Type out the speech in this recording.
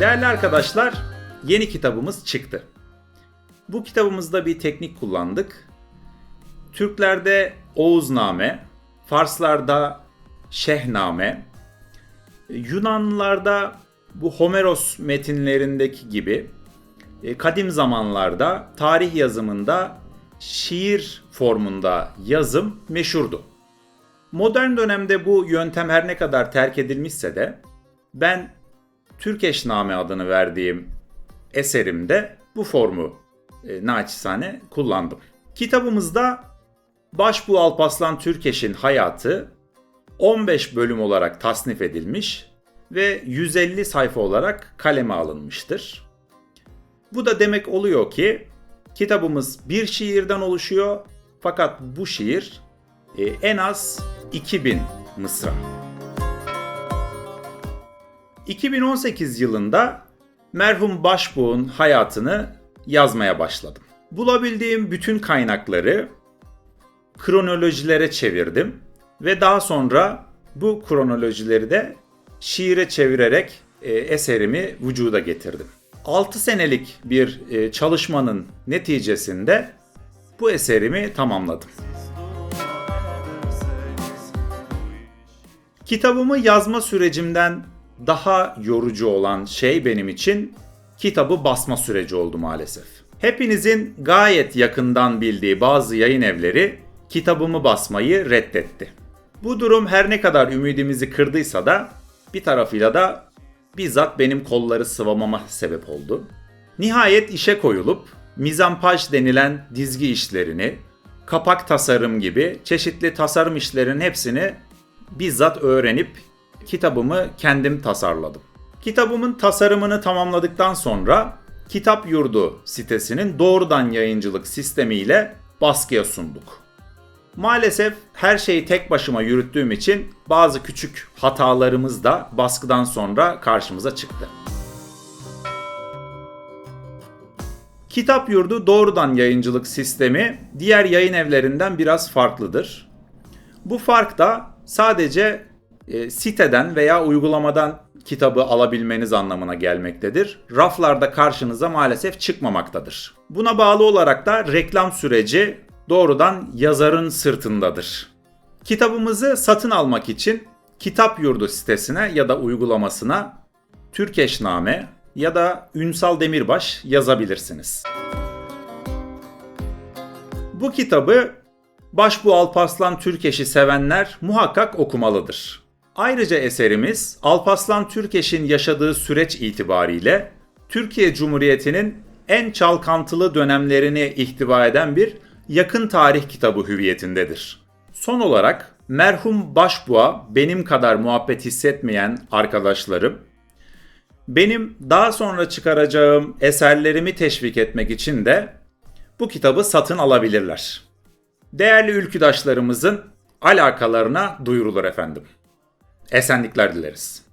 Değerli arkadaşlar, yeni kitabımız çıktı. Bu kitabımızda bir teknik kullandık. Türklerde Oğuzname, Farslarda Şehname, Yunanlılarda bu Homeros metinlerindeki gibi e, kadim zamanlarda tarih yazımında şiir formunda yazım meşhurdu. Modern dönemde bu yöntem her ne kadar terk edilmişse de ben Türkeşname adını verdiğim eserimde bu formu e, naçizane kullandım. Kitabımızda Başbuğ Alpaslan Türkeş'in hayatı 15 bölüm olarak tasnif edilmiş ve 150 sayfa olarak kaleme alınmıştır. Bu da demek oluyor ki kitabımız bir şiirden oluşuyor fakat bu şiir e, en az 2000 mısra. 2018 yılında merhum Başbuğ'un hayatını yazmaya başladım. Bulabildiğim bütün kaynakları kronolojilere çevirdim ve daha sonra bu kronolojileri de şiire çevirerek e, eserimi vücuda getirdim. 6 senelik bir e, çalışmanın neticesinde bu eserimi tamamladım. Kitabımı yazma sürecimden daha yorucu olan şey benim için kitabı basma süreci oldu maalesef. Hepinizin gayet yakından bildiği bazı yayın evleri kitabımı basmayı reddetti. Bu durum her ne kadar ümidimizi kırdıysa da bir tarafıyla da bizzat benim kolları sıvamama sebep oldu. Nihayet işe koyulup mizampaj denilen dizgi işlerini, kapak tasarım gibi çeşitli tasarım işlerinin hepsini bizzat öğrenip kitabımı kendim tasarladım. Kitabımın tasarımını tamamladıktan sonra Kitap Yurdu sitesinin doğrudan yayıncılık sistemiyle baskıya sunduk. Maalesef her şeyi tek başıma yürüttüğüm için bazı küçük hatalarımız da baskıdan sonra karşımıza çıktı. Kitap Yurdu doğrudan yayıncılık sistemi diğer yayın evlerinden biraz farklıdır. Bu fark da sadece e, siteden veya uygulamadan kitabı alabilmeniz anlamına gelmektedir. Raflarda karşınıza maalesef çıkmamaktadır. Buna bağlı olarak da reklam süreci doğrudan yazarın sırtındadır. Kitabımızı satın almak için Kitap Yurdu sitesine ya da uygulamasına Türkeşname ya da Ünsal Demirbaş yazabilirsiniz. Bu kitabı Başbuğ Alparslan Türkeş'i sevenler muhakkak okumalıdır. Ayrıca eserimiz Alparslan Türkeş'in yaşadığı süreç itibariyle Türkiye Cumhuriyeti'nin en çalkantılı dönemlerini ihtiva eden bir yakın tarih kitabı hüviyetindedir. Son olarak merhum Başbuğ'a benim kadar muhabbet hissetmeyen arkadaşlarım benim daha sonra çıkaracağım eserlerimi teşvik etmek için de bu kitabı satın alabilirler. Değerli ülküdaşlarımızın alakalarına duyurulur efendim. Esenlikler dileriz.